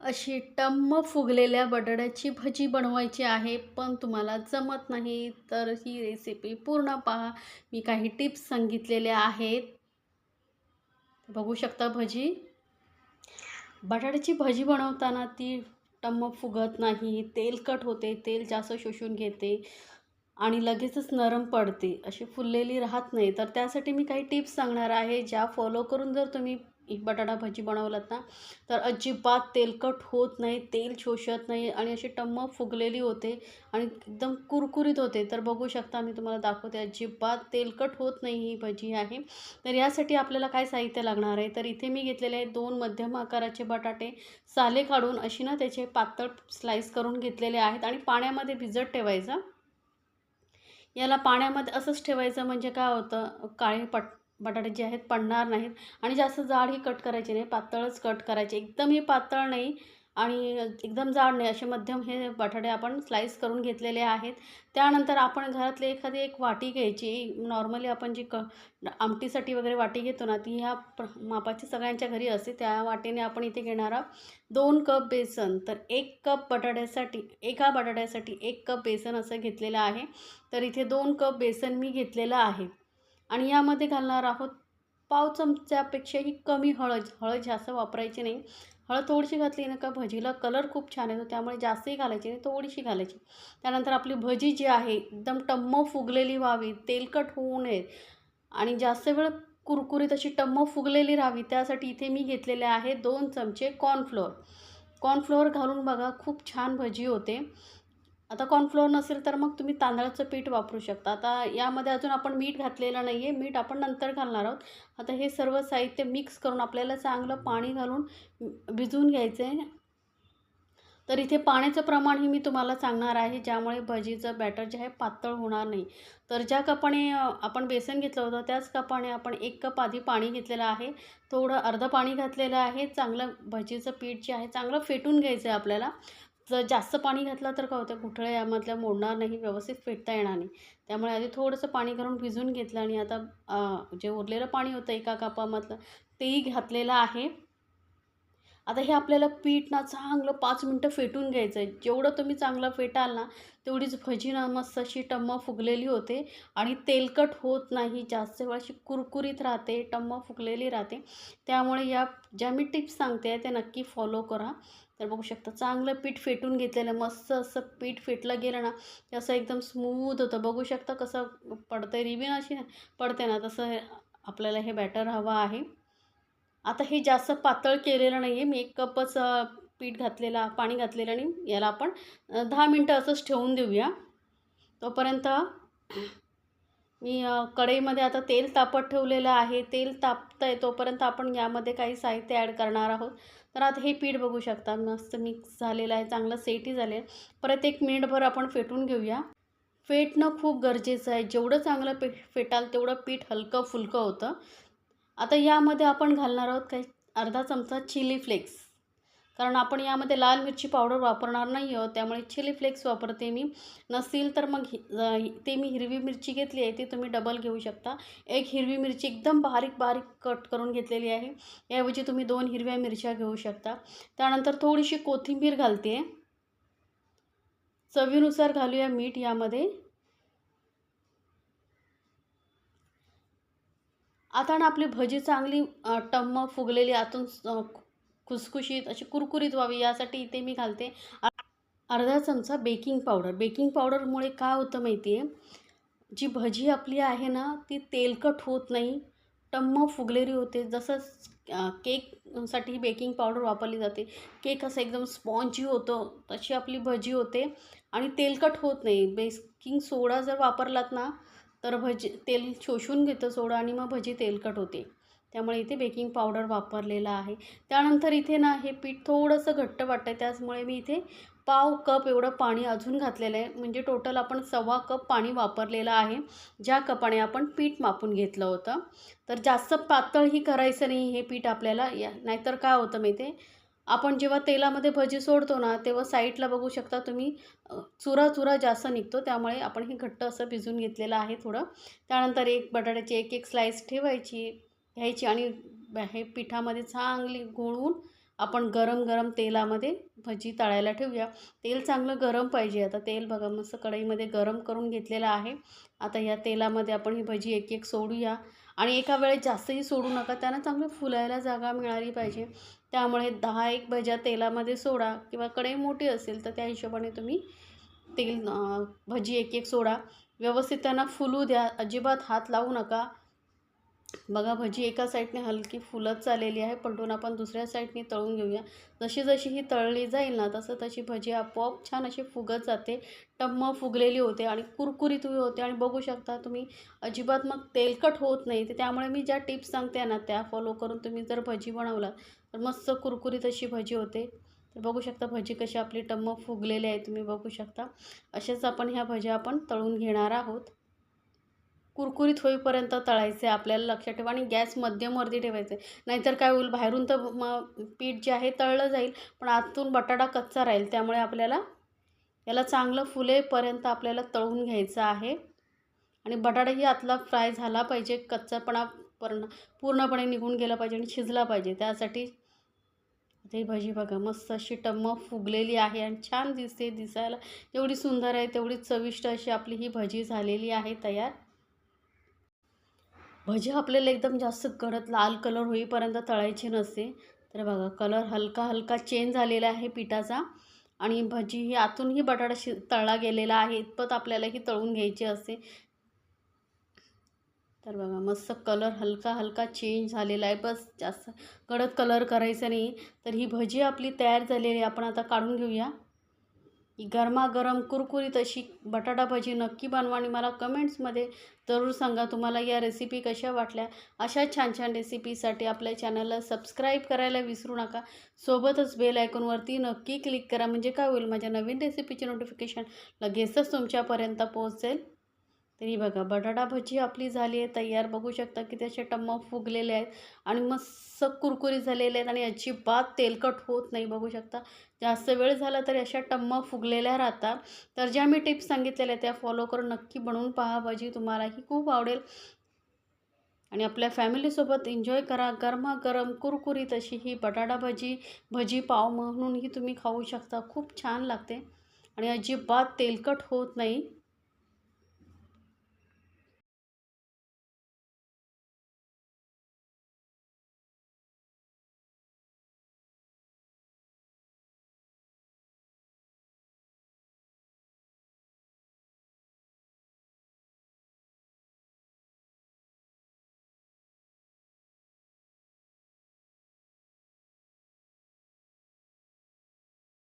अशी टम्म फुगलेल्या बटाट्याची भजी बनवायची आहे पण तुम्हाला जमत नाही तर ही रेसिपी पूर्ण पहा. मी काही टिप्स सांगितलेल्या आहेत. बघू शकता भजी? बटाट्याची भजी बनवताना ती टम्म फुगत नाही तेलकट होते तेल जास्त शोषून घेते आणि लगेचच नरम पडते. अशी फुललेली राहत नाही. तर त्यासाठी मी काही टिप्स सांगणार आहे ज्या फॉलो करून जर तुम्ही एक बटाटा भजी बनवलात ना तर अजिबात तेलकट होत नाही तेल शोषत नाही आणि अशी टम्म फुगलेली होते आणि एकदम कुरकुरीत होते. तर बघू शकता मी तुम्हाला दाखवते अजिबात तेलकट होत नाही ही भजी आहे. तर यासाठी आपल्याला काय साहित्य लागणार आहे? तर इथे मी घेतलेले आहे दोन मध्यम आकाराचे बटाटे साले काढून अशी ना त्याचे पातळ स्लाईस करून घेतलेले आहेत आणि पाण्यामध्ये भिजत ठेवायचं. याला पाण्यामध्ये असंच ठेवायचं म्हणजे काय होतं? काळे पट बटाटे जे आहेत पडणार नाहीत. आणि जास्त जाड ही कट करायचे नाही पातळच कट करायचे. एकदमही पातळ नाही आणि एकदम जाड नाही असे मध्यम हे बटाटे आपण स्लाईस करून घेतलेले आहेत. त्यानंतर आपण घरातली एखादी एक वाटी घ्यायची. नॉर्मली आपण जी क आमटीसाठी वगैरे वाटी घेतो ना ती ह्या प्र मापाची सगळ्यांच्या घरी असते. त्या वाटीने आपण इथे घेणार आहोत दोन कप बेसन. तर एक कप बटाट्यासाठी एका बटाट्यासाठी एक कप बेसन असं घेतलेलं आहे. तर इथे दोन कप बेसन मी घेतलेलं आहे. आणि यामध्ये घालणार आहोत पाव चमच्यापेक्षाही कमी हळद. हळद जास्त वापरायची नाही. हळद थोडीशी घातली ना का भजीला कलर खूप छान येतो त्यामुळे जास्तही घालायची नाही थोडीशी घालायची. त्यानंतर आपली भजी जी आहे एकदम टम्म फुगलेली व्हावी तेलकट होऊ नये. आणि जास्त वेळ कुरकुरीत अशी टम्म फुगलेली राहावी त्यासाठी इथे मी घेतलेले आहे दोन चमचे कॉर्नफ्लोअर कॉर्नफ्लोअर घालून बघा खूप छान भजी होते. आता कॉर्नफ्लोअर नसेल तर मग तुम्ही तांदळाचं पीठ वापरू शकता. आता यामध्ये अजून आपण मीठ घातलेलं नाही आहे मीठ आपण नंतर घालणार आहोत. आता हे सर्व साहित्य मिक्स करून आपल्याला चांगलं पाणी घालून भिजवून घ्यायचं आहे तर इथे पाण्याचं प्रमाणही मी तुम्हाला सांगणार आहे. ज्यामुळे भजीचं बॅटर जे आहे पातळ होणार नाही. तर ज्या कपाने आपण बेसन घेतलं होतं त्याच कपाने आपण एक कप आधी पाणी घेतलेलं आहे. थोडं अर्धं पाणी घातलेलं आहे. चांगलं भजीचं पीठ जे आहे चांगलं फेटून घ्यायचं आहे आपल्याला. जर जास्त पाणी घातलं तर काय होतं? गुठळ्या यामधल्या मोडणार नाही व्यवस्थित फेटता येणार नाही. त्यामुळे आधी थोडंसं पाणी करून भिजून घेतलं आणि आता जे उरलेलं पाणी होतं एका कापामधलं तेही घातलेलं आहे. आता हे आपल्याला पीठ ना चांगलं पाच मिनटं फेटून घ्यायचं आहे जेवढं तुम्ही चांगलं फेटाल ना तेवढीच भजी ना मस्त अशी टम्म फुगलेली होते आणि तेलकट होत नाही जास्त वेळ अशी कुरकुरीत राहते टम्म फुगलेली राहते. त्यामुळे या ज्या मी टिप्स सांगते आहे ते नक्की फॉलो करा. तर बघू शकता चांगलं पीठ फेटून घेतलेलं मस्त असं पीठ फेटलं गेलं ना ते असं एकदम स्मूथ होतं. बघू शकता कसं पडतं रिबीन अशी पडते ना तसं आपल्याला हे बॅटर हवं आहे. आता हे जास्त पातळ केलेलं नाही आहे मी एक कपच पीठ घातलेला पाणी घातलेलं आणि याला आपण दहा मिनटं असंच ठेवून देऊया. तोपर्यंत मी कढईमध्ये आता तेल तापत ठेवलेलं आहे. तेल तापतं आहे तोपर्यंत आपण यामध्ये काही साहित्य ॲड करणार आहोत. तर आता हे पीठ बघू शकता. मस्त मिक्स झालेलं आहे. चांगलं सेटही झाले आहे. परत एक मिनिटभर आपण फेटून घेऊया. फेटणं खूप गरजेचं आहे. जेवढं चांगलं पे फेटाल तेवढं पीठ हलकं फुलकं होतं. आता यामध्ये आपण घालणार आहोत काही अर्धा चमचा चिली फ्लेक्स. कारण आपण यामध्ये लाल मिरची पावडर वापरणार नाही आहोत त्यामुळे चिली फ्लेक्स वापरते मी. नसेल तर मग ते मी हिरवी मिरची घेतली आहे ती तुम्ही डबल घेऊ शकता. एक हिरवी मिरची एकदम बारीक बारीक कट करून घेतलेली आहे. याऐवजी तुम्ही दोन हिरव्या मिरच्या घेऊ शकता. त्यानंतर थोडीशी कोथिंबीर घालते. चवीनुसार घालूया मीठ यामध्ये. आता ना आपली भजी चांगली टम्म फुगलेली आतून खुसखुशीत अशी कुरकुरीत व्हावी यासाठी इथे मी घालते अर्धा चमचा बेकिंग पावडर. बेकिंग पावडरमुळे काय होतं माहिती आहे जी भजी आपली आहे ना ती तेलकट होत नाही टम्म फुगलेली होते. जसं केकसाठी बेकिंग पावडर वापरली जाते. केक असं एकदम स्पॉन्जी होतो तशी आपली भजी होते. आणि तेलकट होत नाही. बेकिंग सोडा जर वापरलात ना तर भजी तेल शोषून घेतं सोडं आणि मग भजी तेलकट होते. त्यामुळे इथे बेकिंग पावडर वापरलेला आहे. त्यानंतर इथे ना हे पीठ थोडंसं घट्ट वाटतं आहे त्याचमुळे मी इथे पाव कप एवढं पाणी अजून घातलेलं आहे. म्हणजे टोटल आपण सव्वा कप पाणी वापरलेलं आहे ज्या कपाने आपण पीठ मापून घेतलं होतं. तर जास्त पातळही करायचं नाही हे पीठ आपल्याला या नाहीतर काय होतं माहिती आहे आपण जेव्हा तेलामध्ये भजी सोडतो ना तेव्हा साईडला बघू शकता तुम्ही चुरा चुरा जास्त निघतो. त्यामुळे आपण हे घट्ट असं भिजून घेतलेलं आहे थोडं. त्यानंतर एक बटाट्याची एक एक स्लाईस ठेवायची घ्यायची आणि हे पिठामध्ये चांगली घोळवून आपण गरम गरम तेलामध्ये भजी तळायला ठेवूया. तेल चांगलं गरम पाहिजे. आता तेल बघा मस्त कढईमध्ये गरम करून घेतलेलं आहे. आता या तेलामध्ये आपण ही भजी एक एक सोडूया. आणि एका वेळेस जास्तही सोडू नका. त्यांना चांगलं फुलायला जागा मिळाली पाहिजे. त्यामुळे दहा एक भज्या तेलामध्ये सोडा किंवा कढई मोठी असेल तर त्या हिशोबाने तुम्ही तेल भजी एक एक सोडा. व्यवस्थित त्यांना फुलू द्या. अजिबात हात लावू नका. बघा भजी एका साईडने हलकी फुलत चाललेली आहे. पलटून आपण दुसऱ्या साईडने तळून घेऊया. जशी जशी ही तळली जाईल ना तसं तशी भजी आपोआप छान अशी फुगत जाते. टम्म फुगलेली होते आणि कुरकुरीत होते. आणि बघू शकता तुम्ही अजिबात मग तेलकट होत नाही. तर त्यामुळे मी ज्या टिप्स सांगते ना त्या फॉलो करून तुम्ही जर भजी बनवलात तर मस्त कुरकुरीत अशी भजी होते. तर बघू शकता भजी कशी आपली टम्म फुगलेली आहे तुम्ही बघू शकता. असेच आपण ह्या भज्या आपण तळून घेणार आहोत. कुरकुरीत होईपर्यंत तळायचे आपल्याला लक्षात ठेवा आणि गॅस मध्यमवरती ठेवायचे. नाहीतर काय होईल? बाहेरून तर मग पीठ जे आहे तळलं जाईल पण आतून बटाटा कच्चा राहील. त्यामुळे आपल्याला याला चांगलं फुलेपर्यंत आपल्याला तळून घ्यायचं आहे. आणि बटाटाही आतला फ्राय झाला पाहिजे कच्चापणा पर्ण पूर्णपणे निघून गेला पाहिजे आणि शिजला पाहिजे. त्यासाठी ते भजी बघा मस्त अशी टम्म फुगलेली आहे आणि छान दिसते दिसायला. जेवढी सुंदर आहे तेवढी चविष्ट अशी आपली ही भजी झालेली आहे तयार. भजी आपल्याला एकदम जास्त गडद लाल कलर होईपर्यंत तळायची नसते. तर बघा कलर हलका हलका चेंज झालेला आहे पिठाचा. आणि भजी ही आतूनही बटाटा शि तळला गेलेला आहे. इतपत आपल्याला ही तळून घ्यायची असते. तर बघा मस्त कलर हलका हलका चेंज झालेला आहे. बस जास्त गडद कलर करायचा नाही. तर ही भजी आपली तयार झालेली आहे. आपण आता काढून घेऊया. गरमागरम कुरकुरीत अशी बटाटा भजी नक्की बनवा आणि मला कमेंट्समध्ये जरूर सांगा तुम्हाला या रेसिपी कशा वाटल्या. अशा छान छान रेसिपीसाठी आपल्या चॅनलला सबस्क्राईब करायला विसरू नका. सोबतच बेल आयकॉनवरती नक्की क्लिक करा. म्हणजे काय होईल माझ्या नवीन रेसिपीचे नोटिफिकेशन लगेचच तुमच्यापर्यंत पोहोचेल. तरी बघा बटाटा भजी आपली झाली आहे तयार. बघू शकता की त्याचे टम्म फुगलेले आहेत आणि मस्त कुरकुरीत झालेले आहेत आणि अजिबात तेलकट होत नाही बघू शकता. जास्त वेळ झाला तरी अशा टम्म फुगलेल्या राहतात. तर ज्या मी टिप्स सांगितलेल्या त्या फॉलो करून नक्की बनवून पहा. भजी तुम्हालाही खूप आवडेल. आणि आपल्या फॅमिलीसोबत एन्जॉय करा. गरमागरम कुरकुरीत अशी ही बटाटा भजी भजी पाव म्हणूनही तुम्ही खाऊ शकता. खूप छान लागते आणि अजिबात तेलकट होत नाही.